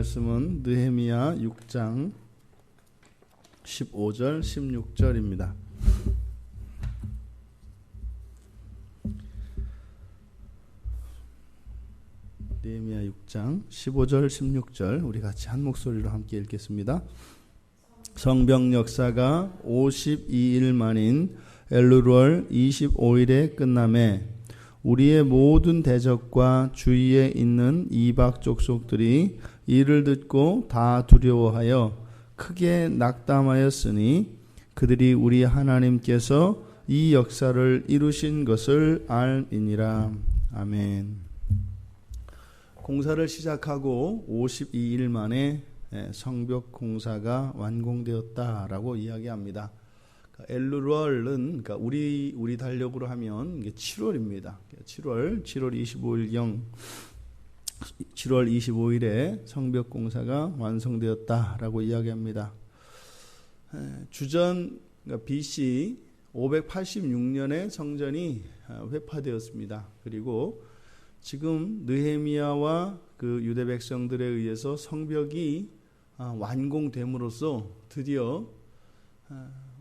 말씀은 느헤미야 6장 15절 16절입니다. 느헤미야 6장 15절 16절 우리 같이 한 목소리로 함께 읽겠습니다. 성병 역사가 52일 만인 엘루월 25일에 끝남에 우리의 모든 대적과 주위에 있는 이박 족속들이 이를 듣고 다 두려워하여 크게 낙담하였으니 그들이 우리 하나님께서 이 역사를 이루신 것을 알이니라. 아멘. 공사를 시작하고 52일 만에 성벽 공사가 완공되었다라고 이야기합니다. 엘루럴은 그러니까 우리 우리 달력으로 하면 이게 7월입니다. 7월 7월 25일경 7월 25일에 성벽 공사가 완성되었다라고 이야기합니다. 주전 그러니까 BC 586년에 성전이 회파되었습니다. 그리고 지금 느헤미야와 그 유대 백성들에 의해서 성벽이 완공됨으로써 드디어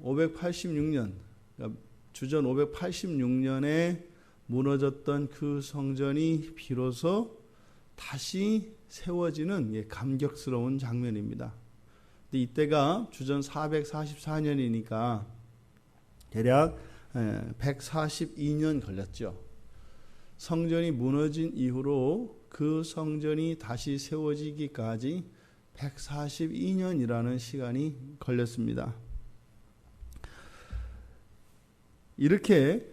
586년 그러니까 주전 586년에 무너졌던 그 성전이 비로소 다시 세워지는 감격스러운 장면입니다. 근데 이때가 주전 444년이니까 대략 142년 걸렸죠. 성전이 무너진 이후로 그 성전이 다시 세워지기까지 142년이라는 시간이 걸렸습니다. 이렇게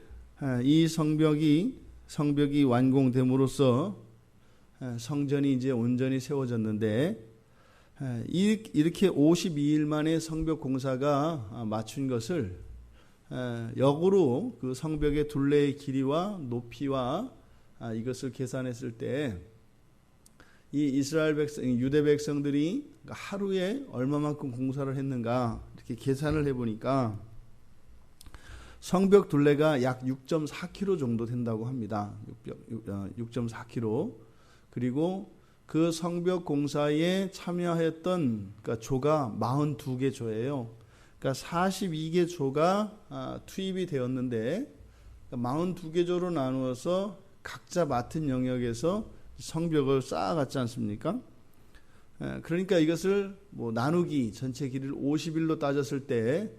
이 성벽이 성벽이 완공됨으로써 성전이 이제 온전히 세워졌는데 이렇게 52일 만에 성벽 공사가 맞춘 것을 역으로 그 성벽의 둘레의 길이와 높이와 이것을 계산했을 때 이 이스라엘 백성, 유대 백성들이 하루에 얼마만큼 공사를 했는가 이렇게 계산을 해보니까 성벽 둘레가 약 6.4km 정도 된다고 합니다. 6.4km. 어, 그리고 그 성벽 공사에 참여했던 그러니까 조가 42개 조예요. 그러니까 42개 조가 아, 투입이 되었는데 42개 그러니까 조로 나누어서 각자 맡은 영역에서 성벽을 쌓아갔지 않습니까? 그러니까 이것을 뭐 나누기 전체 길이를 50일로 따졌을 때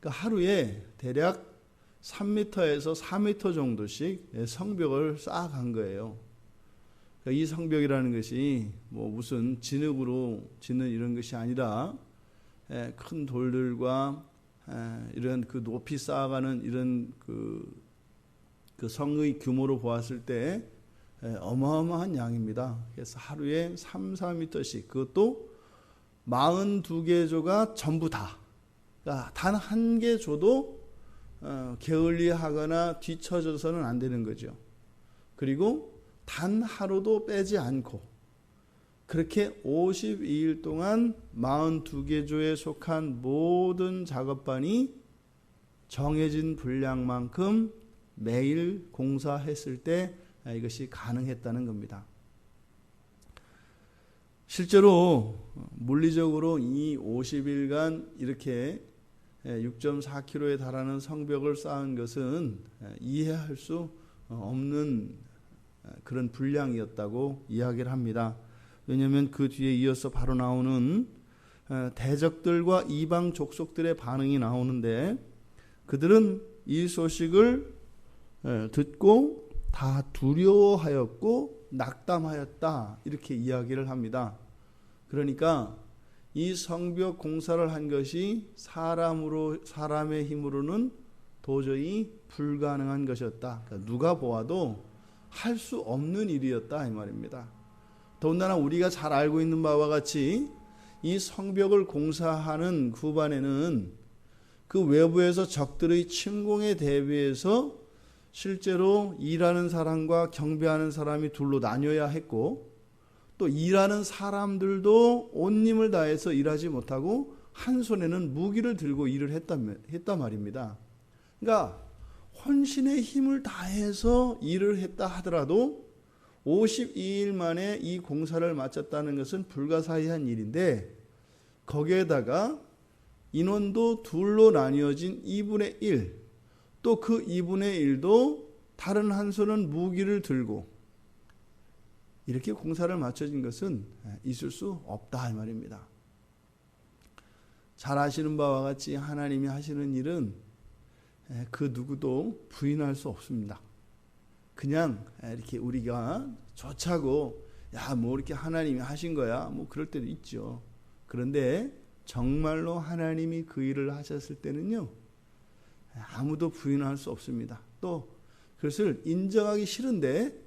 그러니까 하루에 대략 3m에서 4m 정도씩 성벽을 쌓아간 거예요. 그러니까 이 성벽이라는 것이 뭐 무슨 진흙으로 짓는 이런 것이 아니라 큰 돌들과 이런 그 높이 쌓아가는 이런 그, 그 성의 규모로 보았을 때 어마어마한 양입니다. 그래서 하루에 3, 4m씩 그것도 42개 조가 전부 다. 그러니까 단 한 개 조도 어, 게을리하거나 뒤처져서는 안 되는 거죠. 그리고 단 하루도 빼지 않고 그렇게 52일 동안 42개 조에 속한 모든 작업반이 정해진 분량만큼 매일 공사했을 때 이것이 가능했다는 겁니다. 실제로 물리적으로 이 50일간 이렇게 6.4km에 달하는 성벽을 쌓은 것은 이해할 수 없는 그런 분량이었다고 이야기를 합니다. 왜냐하면 그 뒤에 이어서 바로 나오는 대적들과 이방 족속들의 반응이 나오는데 그들은 이 소식을 듣고 다 두려워하였고 낙담하였다 이렇게 이야기를 합니다. 그러니까 이 성벽 공사를 한 것이 사람으로 사람의 힘으로는 도저히 불가능한 것이었다. 그러니까 누가 보아도 할 수 없는 일이었다 이 말입니다. 더군다나 우리가 잘 알고 있는 바와 같이 이 성벽을 공사하는 구반에는 그 외부에서 적들의 침공에 대비해서 실제로 일하는 사람과 경배하는 사람이 둘로 나뉘어야 했고 또 일하는 사람들도 온 힘을 다해서 일하지 못하고 한 손에는 무기를 들고 일을 했단, 했단 말입니다. 그러니까 혼신의 힘을 다해서 일을 했다 하더라도 52일 만에 이 공사를 마쳤다는 것은 불가사의한 일인데 거기에다가 인원도 둘로 나뉘어진 2분의 1, 또 그 2분의 1도 다른 한 손은 무기를 들고 이렇게 공사를 마쳐진 것은 있을 수 없다 이 말입니다. 잘 아시는 바와 같이 하나님이 하시는 일은 그 누구도 부인할 수 없습니다. 그냥 이렇게 우리가 좋자고 야 뭐 이렇게 하나님이 하신 거야 뭐 그럴 때도 있죠. 그런데 정말로 하나님이 그 일을 하셨을 때는요 아무도 부인할 수 없습니다. 또 그것을 인정하기 싫은데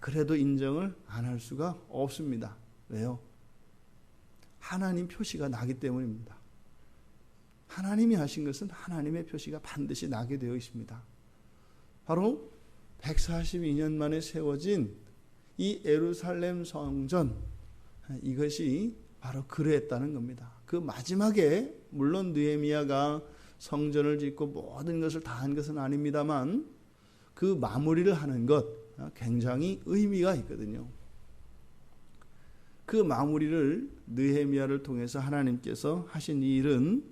그래도 인정을 안 할 수가 없습니다. 왜요? 하나님 표시가 나기 때문입니다. 하나님이 하신 것은 하나님의 표시가 반드시 나게 되어 있습니다. 바로 142년 만에 세워진 이 에루살렘 성전 이것이 바로 그랬다는 겁니다. 그 마지막에 물론 느헤미야가 성전을 짓고 모든 것을 다 한 것은 아닙니다만 그 마무리를 하는 것 굉장히 의미가 있거든요. 그 마무리를 느헤미야를 통해서 하나님께서 하신 일은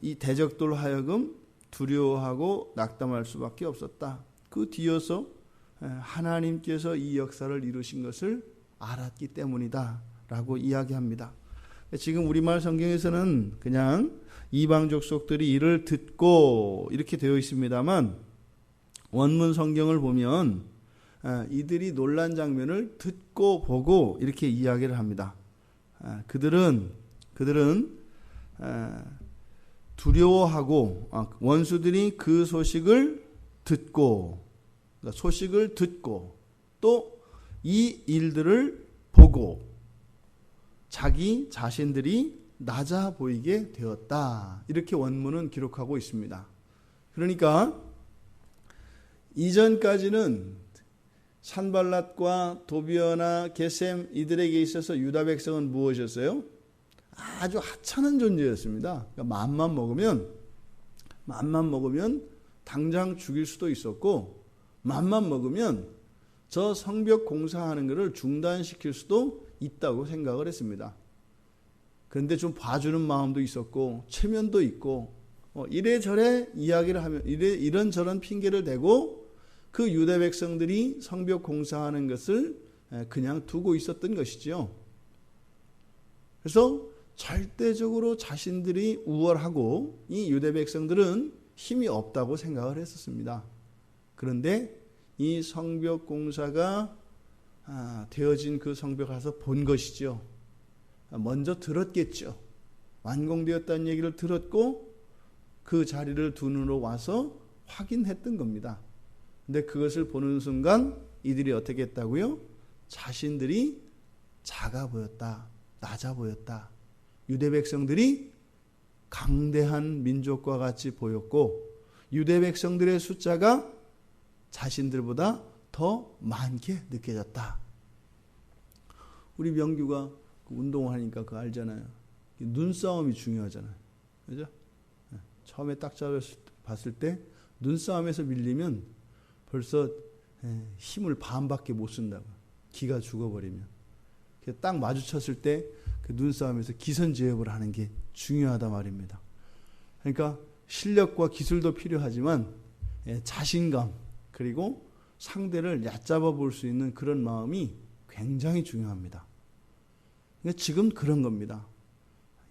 이 대적들 하여금 두려워하고 낙담할 수밖에 없었다. 그 뒤어서 하나님께서 이 역사를 이루신 것을 알았기 때문이다 라고 이야기합니다. 지금 우리말 성경에서는 그냥 이방 족 속들이 이를 듣고 이렇게 되어 있습니다만 원문 성경을 보면 이들이 놀란 장면을 듣고 보고 이렇게 이야기를 합니다. 그들은 그들은 두려워하고 아, 원수들이 그 소식을 듣고 그러니까 소식을 듣고 또 이 일들을 보고 자기 자신들이 낮아 보이게 되었다. 이렇게 원문은 기록하고 있습니다. 그러니까 이전까지는 산발랏과 도비어나 게셈 이들에게 있어서 유다 백성은 무엇이었어요? 아주 하찮은 존재였습니다. 그러니까 맘만 먹으면 맘만 먹으면 당장 죽일 수도 있었고 맘만 먹으면 저 성벽 공사하는 것을 중단시킬 수도 있다고 생각을 했습니다. 그런데 좀 봐주는 마음도 있었고 체면도 있고 어, 이래저래 이야기를 하면 이래 이런 저런 핑계를 대고 그 유대 백성들이 성벽 공사하는 것을 그냥 두고 있었던 것이지요. 그래서 절대적으로 자신들이 우월하고 이 유대 백성들은 힘이 없다고 생각을 했었습니다. 그런데 이 성벽 공사가 아, 되어진 그 성벽 가서 본 것이죠. 먼저 들었겠죠. 완공되었다는 얘기를 들었고 그 자리를 두 눈으로 와서 확인했던 겁니다. 근데 그것을 보는 순간 이들이 어떻게 했다고요? 자신들이 작아 보였다. 낮아 보였다. 유대 백성들이 강대한 민족과 같이 보였고 유대 백성들의 숫자가 자신들보다 더 많게 느껴졌다. 우리 명규가 그 운동을 하니까 그 알잖아요. 눈싸움이 중요하잖아요. 그죠? 네. 처음에 딱 잡았을 때 눈싸움에서 밀리면 벌써 예, 힘을 반밖에 못 쓴다고. 기가 죽어버리면. 딱 마주쳤을 때 그 눈싸움에서 기선제압을 하는 게 중요하다 말입니다. 그러니까 실력과 기술도 필요하지만 예, 자신감 그리고 상대를 얕잡아 볼 수 있는 그런 마음이 굉장히 중요합니다. 그러니까 지금 그런 겁니다.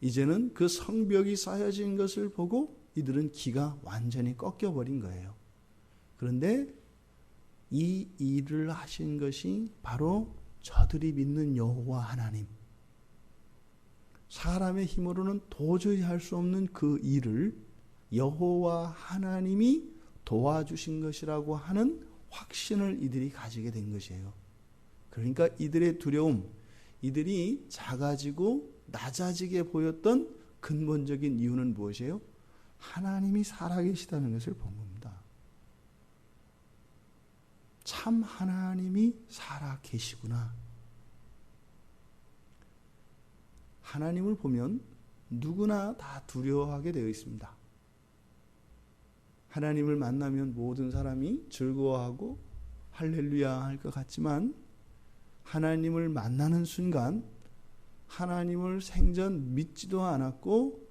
이제는 그 성벽이 쌓여진 것을 보고 이들은 기가 완전히 꺾여버린 거예요. 그런데 이 일을 하신 것이 바로 저들이 믿는 여호와 하나님, 사람의 힘으로는 도저히 할 수 없는 그 일을 여호와 하나님이 도와주신 것이라고 하는 확신을 이들이 가지게 된 것이에요. 그러니까 이들의 두려움, 이들이 작아지고 낮아지게 보였던 근본적인 이유는 무엇이에요? 하나님이 살아계시다는 것을 본 겁니다. 참 하나님이 살아계시구나. 하나님을 보면 누구나 다 두려워하게 되어 있습니다. 하나님을 만나면 모든 사람이 즐거워하고 할렐루야 할 것 같지만 하나님을 만나는 순간 하나님을 생전 믿지도 않았고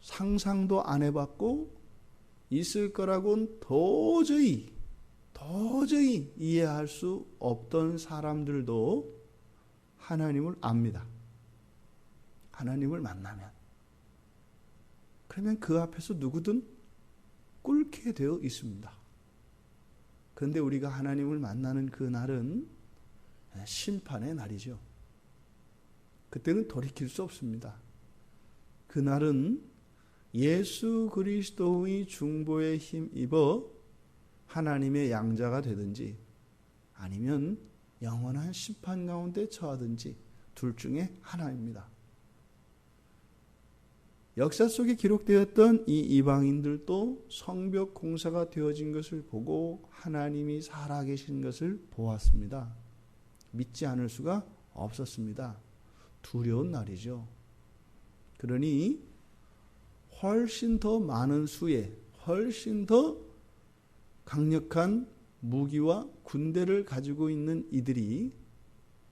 상상도 안 해봤고 있을 거라고는 도저히 도저히 이해할 수 없던 사람들도 하나님을 압니다. 하나님을 만나면 그러면 그 앞에서 누구든 꿇게 되어 있습니다. 그런데 우리가 하나님을 만나는 그 날은 심판의 날이죠. 그때는 돌이킬 수 없습니다. 그 날은 예수 그리스도의 중보에 힘입어 하나님의 양자가 되든지 아니면 영원한 심판 가운데 처하든지 둘 중에 하나입니다. 역사 속에 기록되었던 이 이방인들도 성벽 공사가 되어진 것을 보고 하나님이 살아계신 것을 보았습니다. 믿지 않을 수가 없었습니다. 두려운 날이죠. 그러니 훨씬 더 많은 수에 훨씬 더 강력한 무기와 군대를 가지고 있는 이들이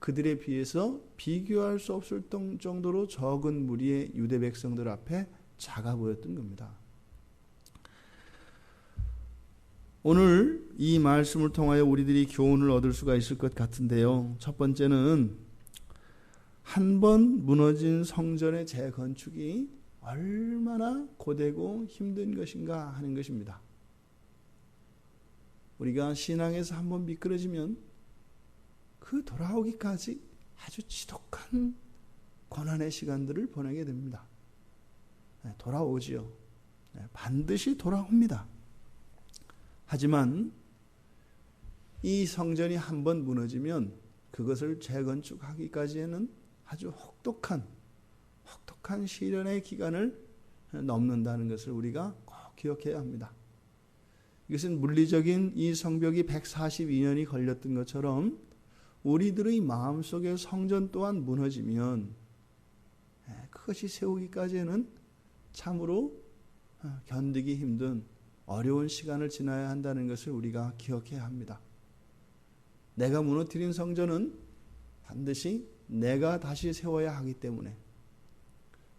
그들에 비해서 비교할 수 없을 정도로 적은 무리의 유대 백성들 앞에 작아 보였던 겁니다. 오늘 이 말씀을 통하여 우리들이 교훈을 얻을 수가 있을 것 같은데요. 첫 번째는 한 번 무너진 성전의 재건축이 얼마나 고되고 힘든 것인가 하는 것입니다. 우리가 신앙에서 한 번 미끄러지면 그 돌아오기까지 아주 지독한 고난의 시간들을 보내게 됩니다. 네, 돌아오지요. 네, 반드시 돌아옵니다. 하지만 이 성전이 한 번 무너지면 그것을 재건축하기까지에는 아주 혹독한 혹독한 시련의 기간을 넘는다는 것을 우리가 꼭 기억해야 합니다. 이것은 물리적인 이 성벽이 142년이 걸렸던 것처럼 우리들의 마음속에 성전 또한 무너지면 예, 그것이 세우기까지는 참으로 어, 견디기 힘든 어려운 시간을 지나야 한다는 것을 우리가 기억해야 합니다. 내가 무너뜨린 성전은 반드시 내가 다시 세워야 하기 때문에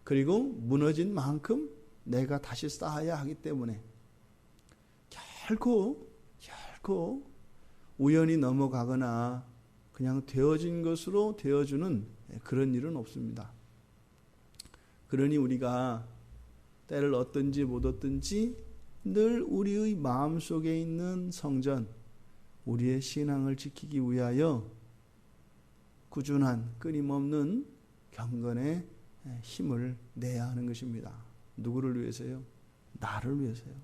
그리고 무너진 만큼 내가 다시 쌓아야 하기 때문에 결코 결코 우연히 넘어가거나 그냥 되어진 것으로 되어주는 그런 일은 없습니다. 그러니 우리가 때를 얻든지 못 얻든지 늘 우리의 마음 속에 있는 성전, 우리의 신앙을 지키기 위하여 꾸준한 끊임없는 경건의 힘을 내야 하는 것입니다. 누구를 위해서요? 나를 위해서요.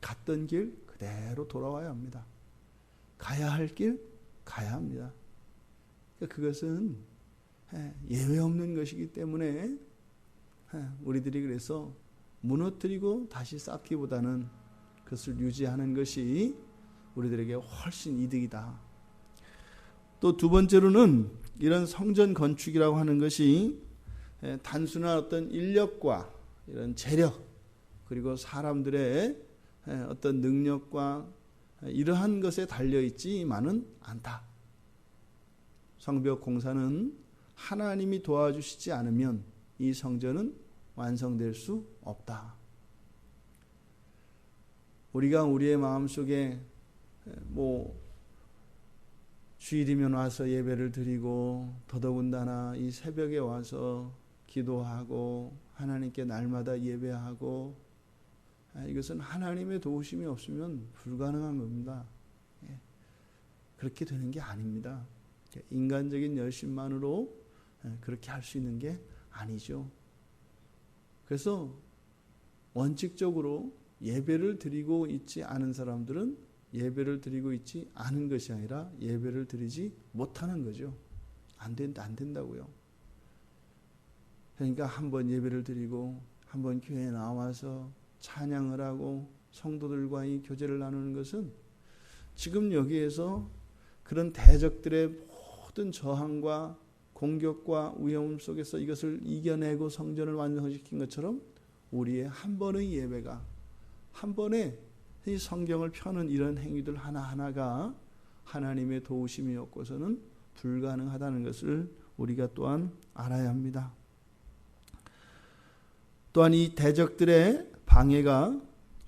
갔던 길 그대로 돌아와야 합니다. 가야 할 길 가야 합니다. 그러니까 그것은 예, 예외 없는 것이기 때문에 예, 우리들이 그래서 무너뜨리고 다시 쌓기보다는 그것을 유지하는 것이 우리들에게 훨씬 이득이다. 또 두 번째로는 이런 성전 건축이라고 하는 것이 예, 단순한 어떤 인력과 이런 재력 그리고 사람들의 어떤 능력과 이러한 것에 달려 있지만은 않다. 성벽 공사는 하나님이 도와주시지 않으면 이 성전은 완성될 수 없다. 우리가 우리의 마음속에 뭐 주일이면 와서 예배를 드리고 더더군다나 이 새벽에 와서 기도하고 하나님께 날마다 예배하고 아, 이것은 하나님의 도우심이 없으면 불가능한 겁니다. 예. 그렇게 되는 게 아닙니다. 인간적인 열심만으로 예, 그렇게 할 수 있는 게 아니죠. 그래서 원칙적으로 예배를 드리고 있지 않은 사람들은 예배를 드리고 있지 않은 것이 아니라 예배를 드리지 못하는 거죠. 안 된다, 안 된다고요. 그러니까 한 번 예배를 드리고 한 번 교회에 나와서 찬양을 하고 성도들과의 교제를 나누는 것은 지금 여기에서 그런 대적들의 모든 저항과 공격과 위험 속에서 이것을 이겨내고 성전을 완성시킨 것처럼 우리의 한 번의 예배가 한 번에 이 성경을 펴는 이런 행위들 하나하나가 하나님의 도우심이 없고서는 불가능하다는 것을 우리가 또한 알아야 합니다. 또한 이 대적들의 방해가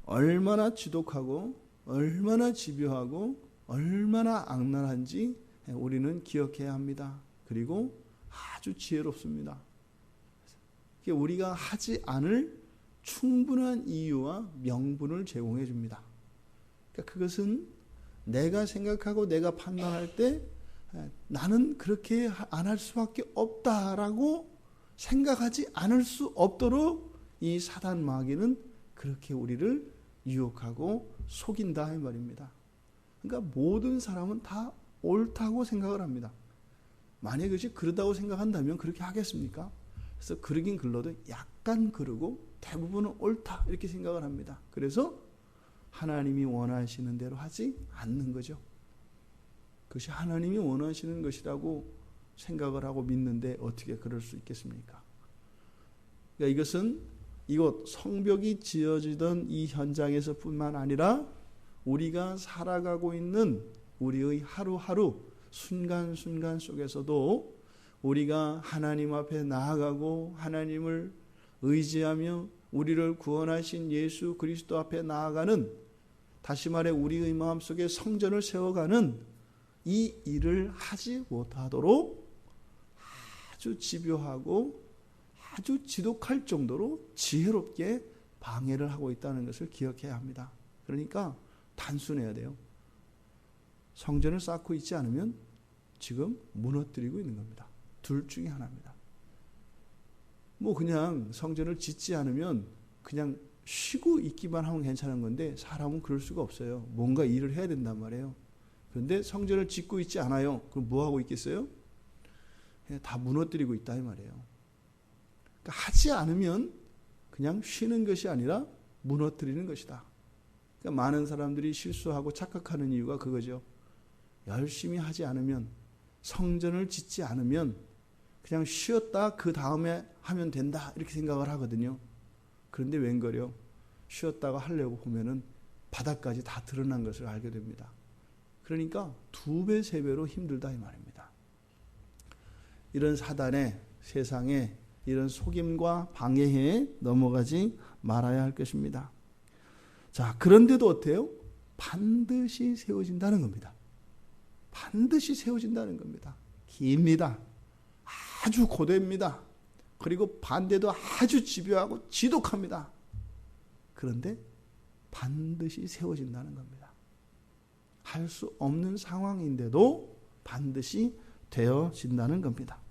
얼마나 지독하고 얼마나 집요하고 얼마나 악랄한지 우리는 기억해야 합니다. 그리고 아주 지혜롭습니다. 우리가 하지 않을 충분한 이유와 명분을 제공해 줍니다. 그러니까 그것은 내가 생각하고 내가 판단할 때 나는 그렇게 안 할 수밖에 없다라고 생각하지 않을 수 없도록 이 사단 마귀는 그렇게 우리를 유혹하고 속인다 이 말입니다. 그러니까 모든 사람은 다 옳다고 생각을 합니다. 만약 그것이 그러다고 생각한다면 그렇게 하겠습니까? 그래서 그러긴 글러도 약간 그러고 대부분은 옳다 이렇게 생각을 합니다. 그래서 하나님이 원하시는 대로 하지 않는 거죠. 그것이 하나님이 원하시는 것이라고 생각을 하고 믿는데 어떻게 그럴 수 있겠습니까? 그러니까 이것은 이곳 성벽이 지어지던 이 현장에서뿐만 아니라 우리가 살아가고 있는 우리의 하루하루 순간순간 속에서도 우리가 하나님 앞에 나아가고 하나님을 의지하며 우리를 구원하신 예수 그리스도 앞에 나아가는 다시 말해 우리의 마음속에 성전을 세워가는 이 일을 하지 못하도록 아주 집요하고 아주 지독할 정도로 지혜롭게 방해를 하고 있다는 것을 기억해야 합니다. 그러니까 단순해야 돼요. 성전을 쌓고 있지 않으면 지금 무너뜨리고 있는 겁니다. 둘 중에 하나입니다. 뭐 그냥 성전을 짓지 않으면 그냥 쉬고 있기만 하면 괜찮은 건데 사람은 그럴 수가 없어요. 뭔가 일을 해야 된단 말이에요. 그런데 성전을 짓고 있지 않아요. 그럼 뭐 하고 있겠어요? 다 무너뜨리고 있다 이 말이에요. 그러니까 하지 않으면 그냥 쉬는 것이 아니라 무너뜨리는 것이다. 그러니까 많은 사람들이 실수하고 착각하는 이유가 그거죠. 열심히 하지 않으면 성전을 짓지 않으면 그냥 쉬었다 그 다음에 하면 된다 이렇게 생각을 하거든요. 그런데 웬걸요? 쉬었다가 하려고 보면은 바닥까지 다 드러난 것을 알게 됩니다. 그러니까 두 배, 세 배로 힘들다 이 말입니다. 이런 사단의 세상에 이런 속임과 방해에 넘어가지 말아야 할 것입니다. 자, 그런데도 어때요? 반드시 세워진다는 겁니다. 반드시 세워진다는 겁니다. 깁니다. 아주 고됩니다. 그리고 반대도 아주 집요하고 지독합니다. 그런데 반드시 세워진다는 겁니다. 할 수 없는 상황인데도 반드시 되어진다는 겁니다.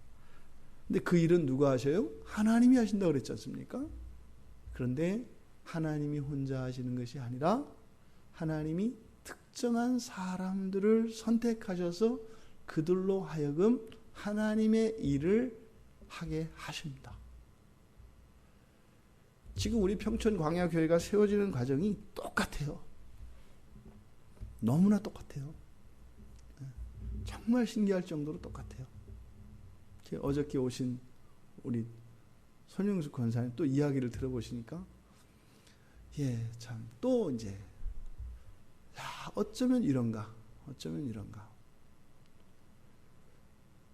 근데 그 일은 누가 하셔요? 하나님이 하신다고 그랬지 않습니까? 그런데 하나님이 혼자 하시는 것이 아니라 하나님이 특정한 사람들을 선택하셔서 그들로 하여금 하나님의 일을 하게 하십니다. 지금 우리 평촌 광야 교회가 세워지는 과정이 똑같아요. 너무나 똑같아요. 네. 정말 신기할 정도로 똑같아요. 어저께 오신 우리 손영숙 권사님 또 이야기를 들어보시니까 예, 참 또 이제 야, 어쩌면 이런가? 어쩌면 이런가?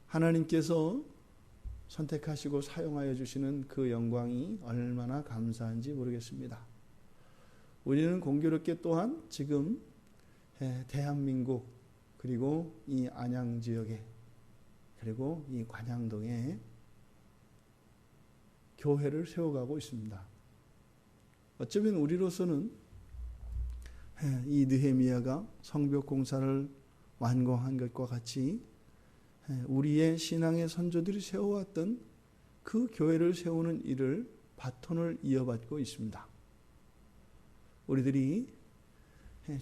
하나님께서 선택하시고 사용하여 주시는 그 영광이 얼마나 감사한지 모르겠습니다. 우리는 공교롭게 또한 지금 대한민국 그리고 이 안양 지역에 그리고 이 관양동에 교회를 세워가고 있습니다. 어쩌면 우리로서는 이 느헤미야가 성벽 공사를 완공한 것과 같이 우리의 신앙의 선조들이 세워왔던 그 교회를 세우는 일을 바톤을 이어받고 있습니다. 우리들이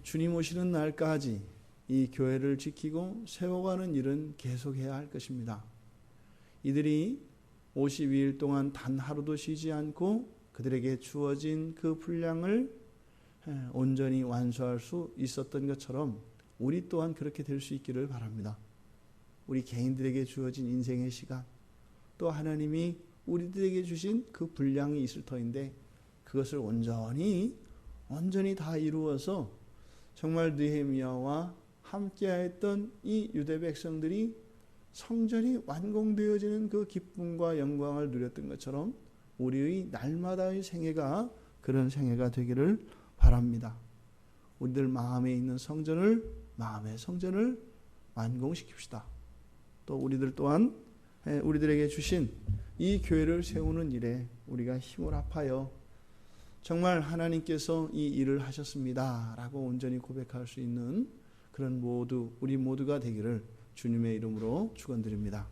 주님 오시는 날까지 이 교회를 지키고 세워가는 일은 계속해야 할 것입니다. 이들이 52일 동안 단 하루도 쉬지 않고 그들에게 주어진 그 분량을 온전히 완수할 수 있었던 것처럼 우리 또한 그렇게 될 수 있기를 바랍니다. 우리 개인들에게 주어진 인생의 시간, 또 하나님이 우리들에게 주신 그 분량이 있을 터인데 그것을 온전히 온전히 다 이루어서 정말 느헤미야와 함께하였던 이 유대 백성들이 성전이 완공되어지는 그 기쁨과 영광을 누렸던 것처럼 우리의 날마다의 생애가 그런 생애가 되기를 바랍니다. 우리들 마음에 있는 성전을 마음의 성전을 완공시킵시다. 또 우리들 또한 우리들에게 주신 이 교회를 세우는 일에 우리가 힘을 합하여 정말 하나님께서 이 일을 하셨습니다라고 온전히 고백할 수 있는 그런 모두 우리 모두가 되기를 주님의 이름으로 축원드립니다.